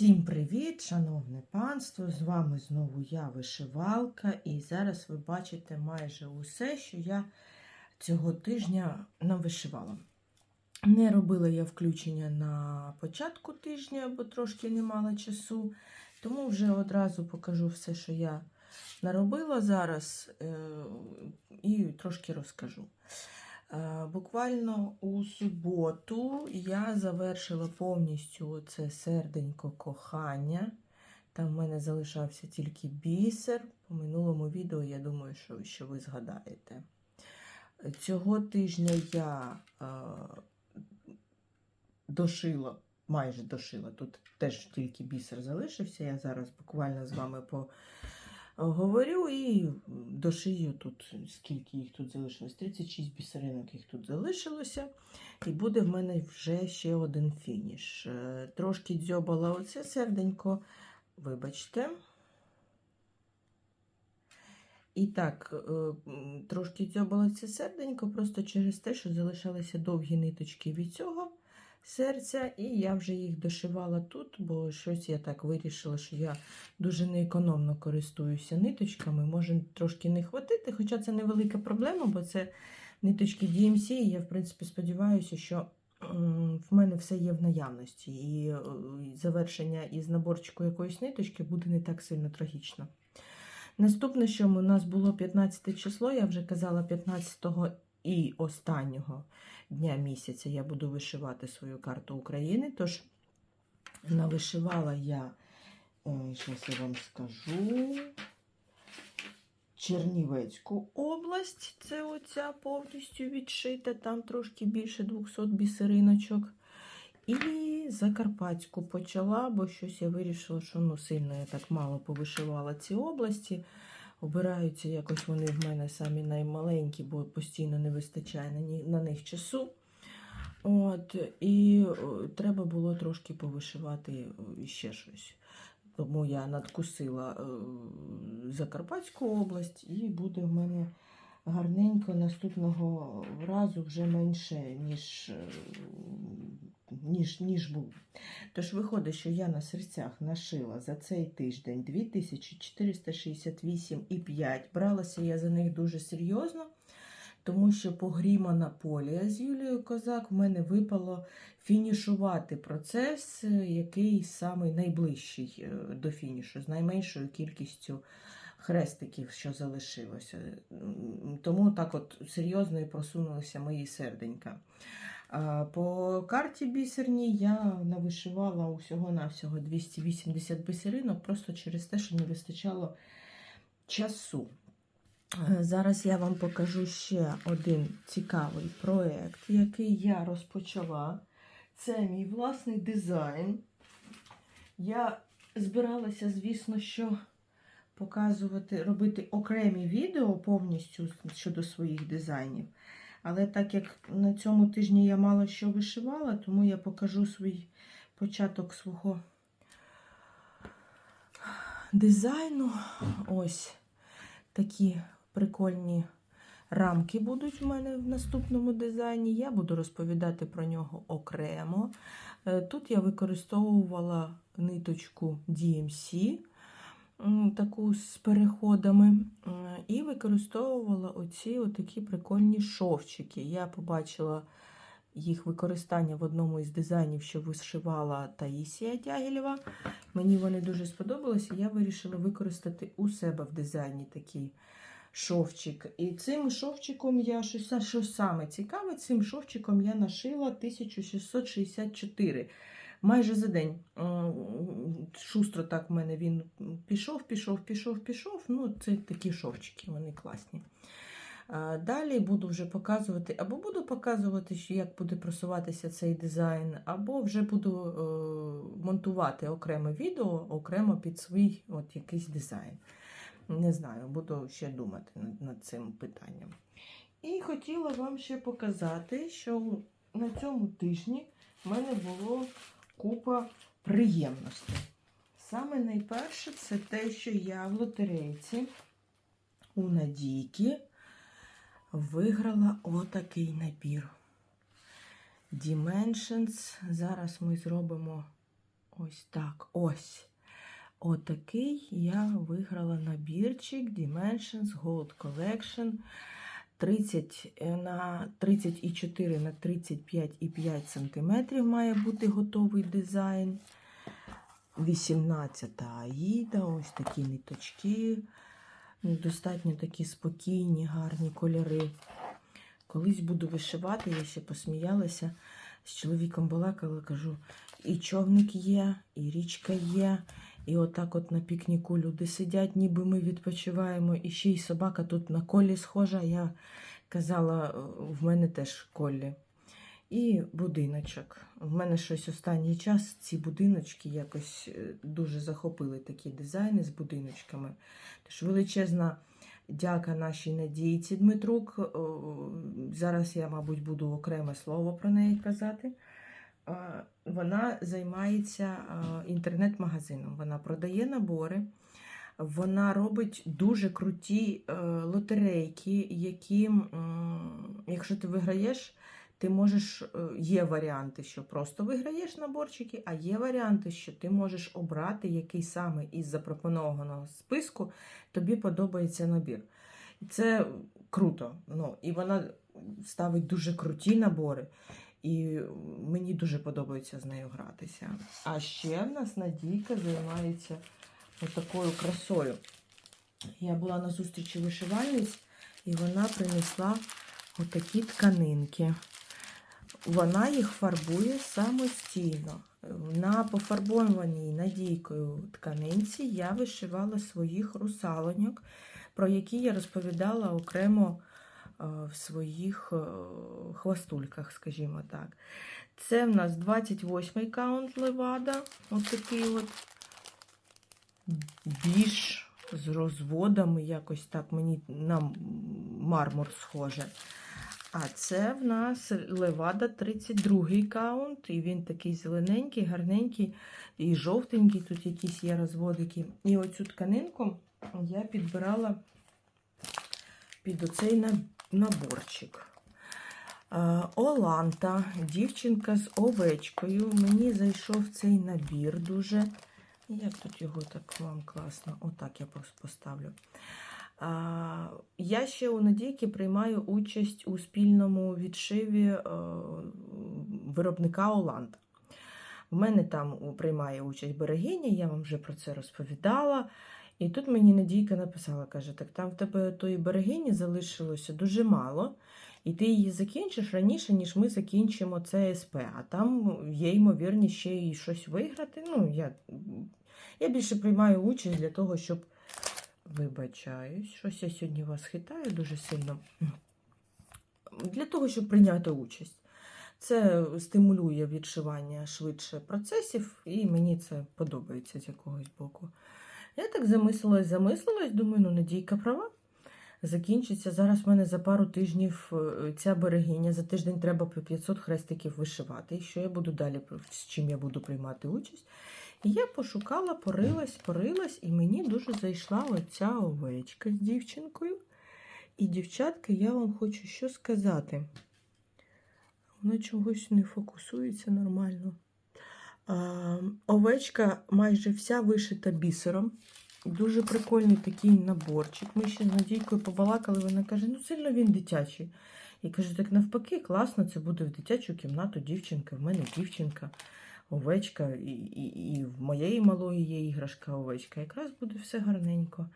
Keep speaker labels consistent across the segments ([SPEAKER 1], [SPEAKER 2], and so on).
[SPEAKER 1] Всім привіт, шановне панство! З вами знову я вишивалка, і зараз ви бачите майже усе, що я цього тижня навишивала. Не робила я включення на початку тижня, бо трошки не мала часу, тому вже одразу покажу все, що я наробила зараз, е, і трошки розкажу. Е, Буквально у суботу я завершила повністю це серденько кохання. Там в мене залишався тільки бісер. По минулому відео, я думаю, що, що ви згадаєте. Цього тижня я е, дошила, майже дошила. Тут теж тільки бісер залишився. Я зараз буквально з вами по говорю і дошию тут, скільки їх тут залишилось. 36 бісеринок їх тут залишилося. І буде в мене вже ще один фініш. Е, Трошки дзьобала оце серденько, вибачте. І так, е, трошки дзьобала це серденько, просто через те, що залишалися довгі ниточки від цього серця, і я вже їх дошивала тут, бо щось я так вирішила, що я дуже неекономно користуюся ниточками. Може трошки не хватити, хоча це невелика проблема, бо це ниточки DMC, і я, в принципі, сподіваюся, що в мене все є в наявності, і е, завершення із наборчику якоїсь ниточки буде не так сильно трагічно. Наступне, що у нас було 15 число, я вже казала 15 і останнього дня місяця я буду вишивати свою карту України. Тож навишивала я, зараз я вам скажу, Чернівецьку область. Це оця повністю відшита, там трошки більше 200 бісериночок. І Закарпатську почала, бо щось я вирішила, що ну, сильно я так мало повишивала ці області. Обираються якось вони в мене самі наймаленькі, бо постійно не вистачає на, на них часу. От, і треба було трошки повишивати ще щось. Тому я надкусила е, Закарпатську область, і буде в мене гарненько наступного разу вже менше, ніж, е, ніж, ніж був. Тож виходить, що я на серцях нашила за цей тиждень 2468,5. Бралася я за них дуже серйозно, тому що по грімана полія з Юлією Козак в мене випало фінішувати процес, який самий найближчий е, до фінішу, з найменшою кількістю хрестиків, що залишилося. Тому так от серйозно і просунулися мої серденька. По карті бісерній я навишивала усього-навсього 280 бісеринок, просто через те, що не вистачало часу. Зараз я вам покажу ще один цікавий проєкт, який я розпочала. Це мій власний дизайн. Я збиралася, звісно, що показувати, робити окремі відео повністю щодо своїх дизайнів. Але так як на цьому тижні я мало що вишивала, тому я покажу свій початок свого дизайну. Ось такі прикольні рамки будуть в мене в наступному дизайні. Я буду розповідати про нього окремо. Е, Тут я використовувала ниточку DMC, таку з переходами, і використовувала оці отакі прикольні шовчики. Я побачила їх використання в одному із дизайнів, що вишивала Таїсія Дягілєва. Мені вони дуже сподобалися, я вирішила використати у себе в дизайні такий шовчик. І цим шовчиком я що саме цікаве, цим шовчиком я нашила 1664. Майже за день. Шустро так в мене він пішов, пішов, пішов, пішов. Ну, це такі шовчики, вони класні. Далі буду вже показувати, або буду показувати, як буде просуватися цей дизайн, або вже буду е, монтувати окреме відео, окремо під свій от якийсь дизайн. Не знаю, буду ще думати над, над цим питанням. І хотіла вам ще показати, що на цьому тижні в мене було купа приємностей. Саме найперше це те, що я в лотерейці у Надійки виграла отакий набір. Dimensions. Зараз ми зробимо Ось так. Ось. Отакий я виграла набірчик Dimensions Gold Collection 30 на 34 на 35,5 см має бути готовий дизайн. 18 Аїда, ось такі ниточки. Ну, Достатньо такі спокійні, гарні кольори. Колись буду вишивати, я ще посміялася. З чоловіком балакала, кажу, і човник є, і річка є. І отак от на пікніку люди сидять, ніби ми відпочиваємо, і ще й собака тут на колі схожа. Я казала, в мене теж колі. І будиночок. В мене щось останній час ці будиночки якось е, дуже захопили такі дизайни з будиночками. Тож величезна дяка нашій надійці Дмитрук. Зараз я, мабуть, буду окреме слово про неї казати. Е, Вона займається е, інтернет-магазином. Вона продає набори. Вона робить дуже круті е, лотерейки, які, якщо ти виграєш, ти можеш, є варіанти, що просто виграєш наборчики, а є варіанти, що ти можеш обрати, який саме із запропонованого списку тобі подобається набір. Це круто. Ну, і вона ставить дуже круті набори. І мені дуже подобається з нею гратися. А ще в нас Надійка займається отакою красою. Я була на зустрічі вишивальниць, і вона принесла отакі тканинки. Вона їх фарбує самостійно. На пофарбованій надійкою тканинці я вишивала своїх русалоньок, про які я розповідала окремо в своїх е, хвастульках, скажімо так. Це в нас 28-й каунт Левада. Ось такий от біж з розводами, якось так мені на мармур схоже. А це в нас Левада 32-й каунт, і він такий зелененький, гарненький і жовтенький, тут якісь є розводики. І оцю тканинку я підбирала під оцей наборчик. Е, Оланта, дівчинка з овечкою. Мені зайшов цей набір дуже. Як тут його так вам класно? Отак я поставлю. Я ще у Надійки приймаю участь у спільному відшиві е, виробника Оланта. В мене там приймає участь берегиня, я вам вже про це розповідала. І тут мені Надійка написала, каже, так там в тебе тої берегині залишилося дуже мало, і ти її закінчиш раніше, ніж ми закінчимо ЦСП. А там є ймовірність ще й щось виграти. Ну, я, я більше приймаю участь для того, щоб Вибачаюсь, щось я сьогодні вас хитаю дуже сильно. Для того, щоб прийняти участь. Це стимулює відшивання швидше процесів, і мені це подобається з якогось боку. Я так замислилась, замислилась, думаю, ну Надійка права. Закінчиться. Зараз в мене за пару тижнів е, ця берегиня. За тиждень треба по 500 хрестиків вишивати. І що я буду далі, з чим я буду приймати участь? І я пошукала, порилась, порилась, і мені дуже зайшла оця овечка з дівчинкою. І, дівчатка, я вам хочу що сказати. Вона чогось не фокусується нормально. Овечка майже вся вишита бісером. Дуже прикольний такий наборчик. Ми ще з Надійкою побалакали, вона каже, ну сильно він дитячий. Я кажу, так навпаки, класно, це буде в дитячу кімнату дівчинка, в мене дівчинка овечка, і, і, і в моєї малої є іграшка овечка. Якраз буде все гарненько.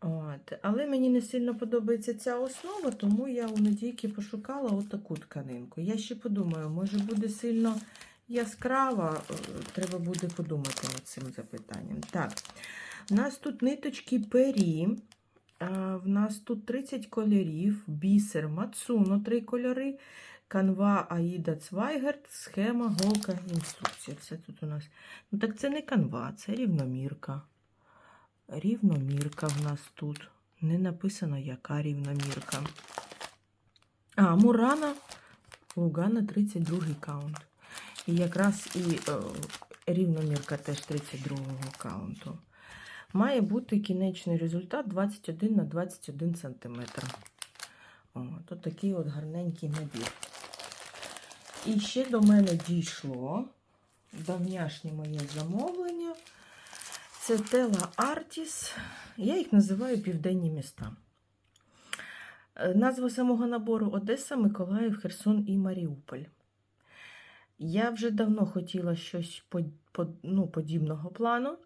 [SPEAKER 1] От. Але мені не сильно подобається ця основа, тому я у Надійки пошукала отаку тканинку. Я ще подумаю, може буде сильно яскрава, е, треба буде подумати над цим запитанням. Так, у нас тут ниточки пері. В нас тут 30 кольорів, бісер, мацуно 3 кольори, канва Аїда Цвайгерт, схема, голка, інструкція. Все тут у нас. Ну так це не канва, це рівномірка. Рівномірка в нас тут. Не написано, яка рівномірка. А, Мурана, Лугана 32 каунт. І якраз і е, рівномірка теж 32 каунту. Має бути кінечний результат 21 на 21 см. О, такий от гарненький набір. І ще до мене дійшло давняшнє моє замовлення. Це Тела Артіс. Я їх називаю Південні міста. Е, Назва самого набору Одеса, Миколаїв, Херсон і Маріуполь. Я вже давно хотіла щось по, по, ну, подібного плану.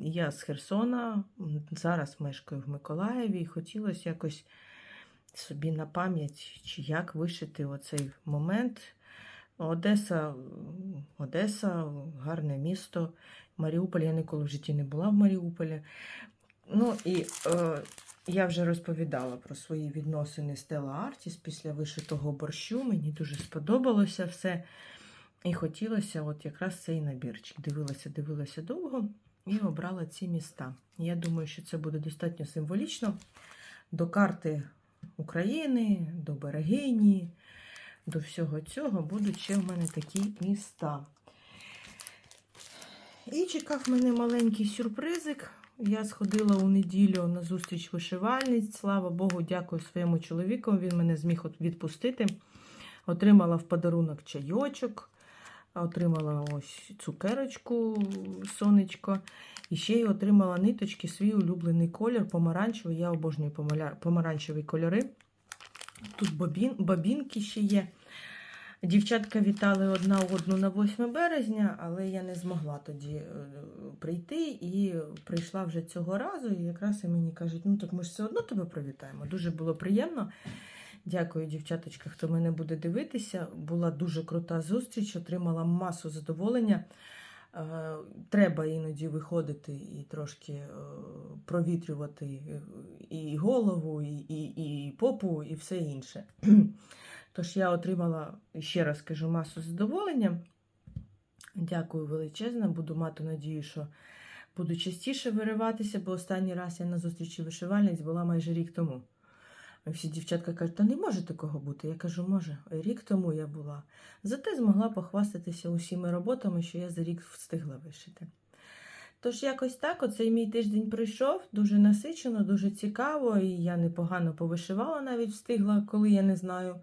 [SPEAKER 1] Я з Херсона, зараз мешкаю в Миколаєві, і хотілося якось собі на пам'ять, чи як вишити оцей момент. Одеса, Одеса, гарне місто. Маріуполь, я ніколи в житті не була в Маріуполі. Ну і е, я вже розповідала про свої відносини з Стелла Артіс після вишитого борщу. Мені дуже сподобалося все. І хотілося от якраз цей набірчик. Дивилася, дивилася довго і обрала ці міста. Я думаю, що це буде достатньо символічно до карти України, до берегині, до всього цього будуть ще в мене такі міста. І чекав мене маленький сюрпризик. Я сходила у неділю на зустріч вишивальниць. Слава Богу, дякую своєму чоловіку. Він мене зміг відпустити. Отримала в подарунок чайочок, отримала ось цукерочку, сонечко. І ще й отримала ниточки, свій улюблений колір, помаранчевий. Я обожнюю помаранчеві кольори. Тут бобін, бобінки ще є. Дівчатка вітали одна одну на 8 березня, але я не змогла тоді е, прийти і прийшла вже цього разу. І якраз і мені кажуть, ну так ми ж все одно тебе привітаємо. Дуже було приємно. Дякую, дівчаточка, хто мене буде дивитися. Була дуже крута зустріч, отримала масу задоволення. Е, Треба іноді виходити і трошки е, провітрювати і голову, і, і, і попу, і все інше. Тож я отримала, ще раз кажу, масу задоволення. Дякую величезно. Буду мати надію, що буду частіше вириватися, бо останній раз я на зустрічі вишивальниць була майже рік тому. Всі дівчатка кажуть, та не може такого бути. Я кажу, може, рік тому я була. Зате змогла похвастатися усіма роботами, що я за рік встигла вишити. Тож, якось так, оцей мій тиждень прийшов, дуже насичено, дуже цікаво, і я непогано повишивала, навіть встигла, коли я не знаю,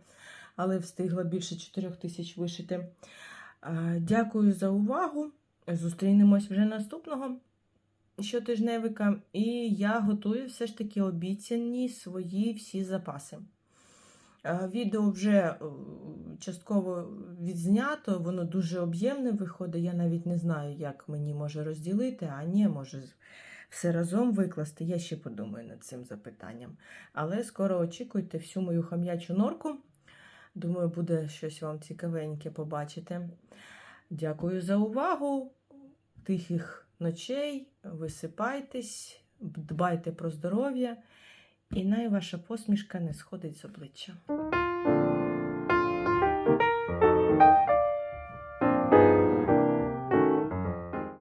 [SPEAKER 1] але встигла більше 4 тисяч вишити. Дякую за увагу. Зустрінемось вже наступного щотижневика, і я готую все ж таки обіцяні свої всі запаси. Відео вже е, частково відзнято, воно дуже об'ємне виходить. Я навіть не знаю, як мені може розділити, а ні, може все разом викласти. Я ще подумаю над цим запитанням. Але скоро очікуйте всю мою хам'ячу норку. Думаю, буде щось вам цікавеньке побачити. Дякую за увагу. Тихих ночей, висипайтесь, дбайте про здоров'я, і най ваша посмішка не сходить з обличчя.